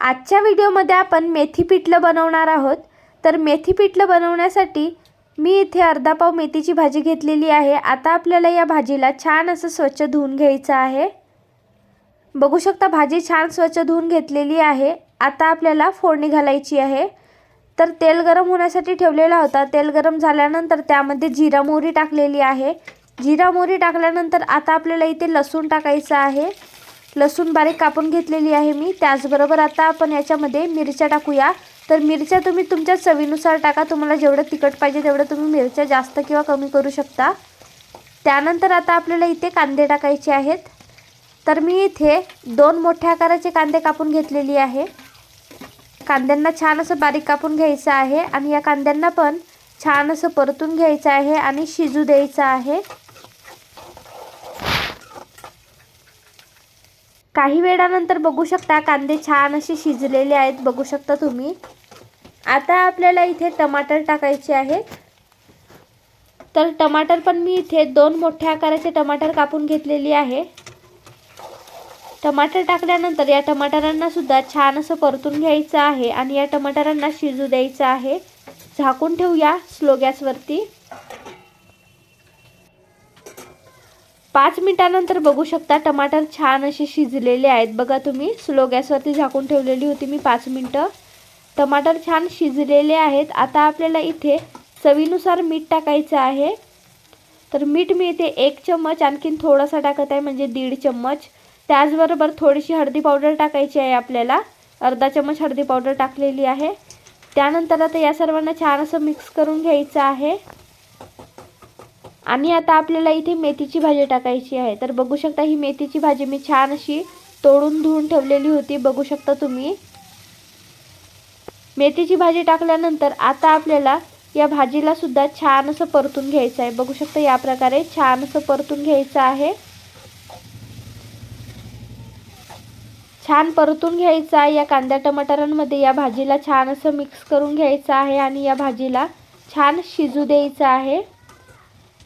आजच्या व्हिडिओमध्ये आपण मेथी पिठलं बनवणार आहोत. तर मेथी पिठलं बनवण्यासाठी मी इथे अर्धा पाव मेथीची भाजी घेतलेली आहे. आता आपल्याला या भाजीला छान असं स्वच्छ धुवून घ्यायचं आहे. बघू शकता भाजी छान स्वच्छ धुवून घेतलेली आहे. आता आपल्याला फोडणी घालायची आहे. तर तेल गरम होण्यासाठी ठेवलेला होता. तेल गरम झाल्यानंतर त्यामध्ये जिरा मोहरी टाकलेली आहे. जिरा मोहरी टाकल्यानंतर आता आपल्याला इथे लसूण टाकायचं आहे. लसूण बारीक कापून घेतलेली आहे मी. त्याचबरोबर आता आपण याच्यामध्ये मिरच्या टाकूया. तर मिरच्या तुम्ही तुमच्या चवीनुसार टाका. तुम्हाला जेवढं तिखट पाहिजे तेवढं तुम्ही मिरच्या जास्त किंवा कमी करू शकता. त्यानंतर आता आपल्याला इथे कांदे टाकायचे आहेत. तर मी इथे दोन मोठ्या आकाराचे कांदे कापून घेतलेली आहे. कांद्यांना छान असं बारीक कापून घ्यायचं आहे आणि या कांद्यांना पण छान असं परतून घ्यायचं आहे आणि शिजू द्यायचं आहे. काही वेळानंतर बघू शकता कांदे छान असे शिजलेले आहेत बघू शकता तुम्ही. आता आपल्याला इथे टमाटर टाकायचे आहेत. तर टमाटर पण मी इथे दोन मोठ्या आकाराचे टमाटर कापून घेतलेली आहे. टमाटर टाकल्यानंतर या टमाटरांना सुद्धा छान असं परतून घ्यायचं आहे आणि या टमाटरांना शिजू द्यायचं आहे. झाकून ठेवूया स्लो गॅसवरती. पाच मिनिटानंतर बघू शकता टमाटर छान असे शिजलेले आहेत. बघा तुम्ही स्लो गॅसवरती झाकून ठेवलेली होती मी पाच मिनटं. टमाटर छान शिजलेले आहेत. आता आपल्याला इथे चवीनुसार मीठ टाकायचं आहे. तर मीठ मी इथे एक चम्मच आणखीन थोडासा टाकत आहे म्हणजे दीड चम्मच. त्याचबरोबर थोडीशी हळदी पावडर टाकायची आहे आपल्याला. अर्धा चम्मच हळदी पावडर टाकलेली आहे. त्यानंतर आता या सर्वांना छान असं मिक्स करून घ्यायचं आहे. आणि आता आपल्याला इथे मेथीची भाजी टाकायची आहे. तर बघू शकता ही मेथीची भाजी मी छान अशी तोडून धुवून ठेवलेली होती. बघू शकता तुम्ही. मेथीची भाजी टाकल्यानंतर आता आपल्याला या भाजीला सुद्धा छान असं परतून घ्यायचं आहे. बघू शकता या प्रकारे छान असं परतून घ्यायचं आहे. छान परतून घ्यायचा आहे. या कांद्या टमाटरांमध्ये या भाजीला छान असं मिक्स करून घ्यायचं आहे आणि या भाजीला छान शिजू द्यायचं आहे.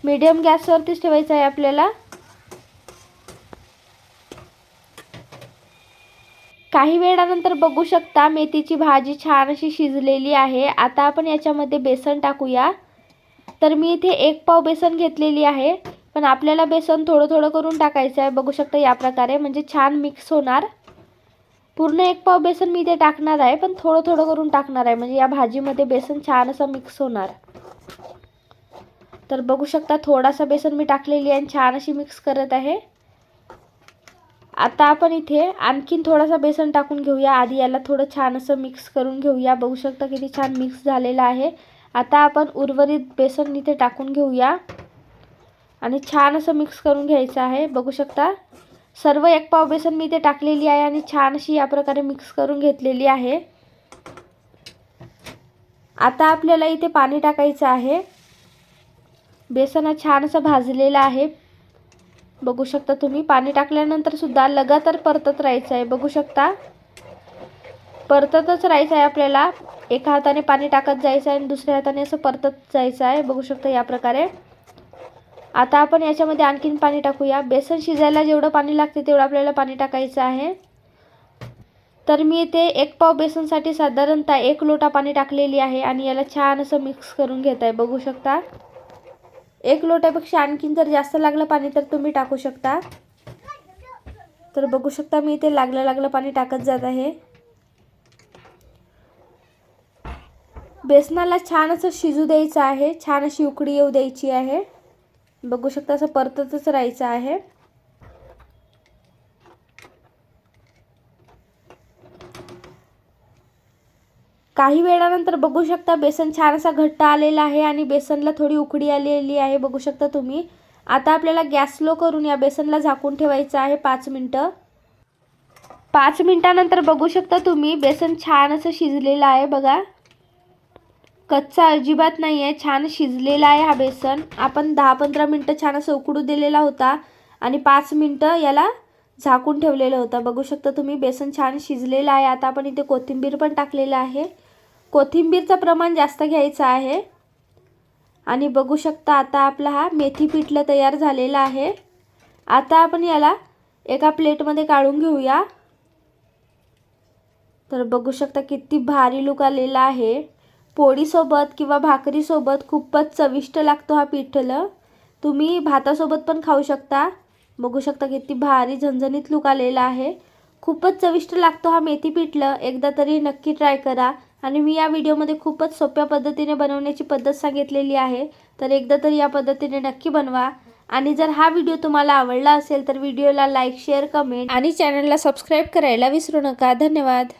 मिडियम गॅसवरतीच ठेवायचं आहे आपल्याला. काही वेळानंतर बघू शकता मेथीची भाजी छान अशी शिजलेली आहे. आता आपण याच्यामध्ये बेसन टाकूया. तर मी इथे एक पाव बेसन घेतलेली आहे. पण आपल्याला बेसन थोडं थोडं करून टाकायचं आहे. बघू शकता या प्रकारे. म्हणजे छान मिक्स होणार. पूर्ण एक पाव बेसन मी इथे टाकणार आहे. पण थोडं थोडं करून टाकणार आहे. म्हणजे या भाजीमध्ये बेसन छान असं मिक्स होणार. तर बघू शकता थोडासा बेसन मी टाकलेली आहे आणि छान अशी मिक्स करत आहे. आता आपण इथे आणखीन थोडासा बेसन टाकून घेऊया. आधी याला थोडं छान असं मिक्स करून घेऊया. बघू शकता किती छान मिक्स झालेलं आहे. आता आपण उर्वरित बेसन इथे टाकून घेऊया. आणि छान असं मिक्स करून घ्यायचं आहे. बघू शकता. सर्व एक पाव बेसन मी इथे टाकलेली आहे आणि छान अशी या प्रकारे मिक्स करून घेतलेली आहे. आता आपल्याला इथे पाणी टाकायचं आहे. बेसन हा छान असं भाजलेलं आहे. बघू शकता तुम्ही पाणी टाकल्यानंतर सुद्धा लगातार परतत राहायचं आहे. बघू शकता. परततच राहायचं आहे आपल्याला. एका हाताने पाणी टाकत जायचं आहे आणि दुसऱ्या हाताने असं परतत जायचं आहे. बघू शकता या प्रकारे. आता आपण याच्यामध्ये आणखीन पाणी टाकूया. बेसन शिजायला जेवढं पाणी लागते तेवढं आपल्याला पाणी टाकायचं आहे. तर मी इथे एक पाव बेसनसाठी साधारणतः एक लोटा पाणी टाकलेली आहे आणि याला छान असं मिक्स करून घेत आहे. बघू शकता. एक लोट्यापेक्षा आणखीन जर जास्त लागलं पाणी तर तुम्ही टाकू शकता. तर बघू शकता मी इथे लागलं लागलं पाणी टाकत जात आहे. बेसनाला छान असं शिजू द्यायचं आहे. छान अशी उकडी येऊ द्यायची आहे. बघू शकता असं परततच राहायचं आहे. काही वेळानंतर बघू शकता बेसन छान असा घट्ट आलेला आहे आणि बेसनला थोडी उकडी आलेली आहे बघू शकता तुम्ही. आता आपल्याला गॅस स्लो करून या बेसनला झाकून ठेवायचं आहे पाच मिनटं. पाच मिनटानंतर बघू शकता तुम्ही बेसन छान असं शिजलेलं आहे बघा. कच्चा अजिबात नाही आहे छान शिजलेला आहे हा बेसन. आपण दहा पंधरा मिनटं छान असं उकडू दिलेला होता आणि पाच मिनटं याला झाकून ठेवलेलं होतं. बघू शकता तुम्ही बेसन छान शिजलेलं आहे. आता आपण इथे कोथिंबीर पण टाकलेलं आहे. कोथिंबीरचं प्रमाण जास्त घ्यायचं आहे. आणि बघू शकता आता आपला हा मेथी पिठलं तयार झालेला आहे. आता आपण याला एका प्लेटमध्ये काढून घेऊया. तर बघू शकता किती भारी लुक आलेला आहे. पोळीसोबत किंवा भाकरीसोबत खूपच चविष्ट लागतो हा पिठलं. तुम्ही भातासोबत पण खाऊ शकता. बघू शकता किती भारी झणझणीत लुक आलेला आहे. खूपच चविष्ट लागतो हा मेथी पिठलं. एकदा तरी नक्की ट्राय करा. आणि मी या व्हिडिओमध्ये खूपच सोप्या पद्धतीने बनवण्याची पद्धत सांगितलेली आहे. तर एकदा तरी या पद्धतीने नक्की बनवा. आणि जर हा व्हिडिओ तुम्हाला आवडला असेल तर व्हिडिओला लाईक शेअर कमेंट आणि चॅनलला सबस्क्राईब करायला विसरू नका. धन्यवाद.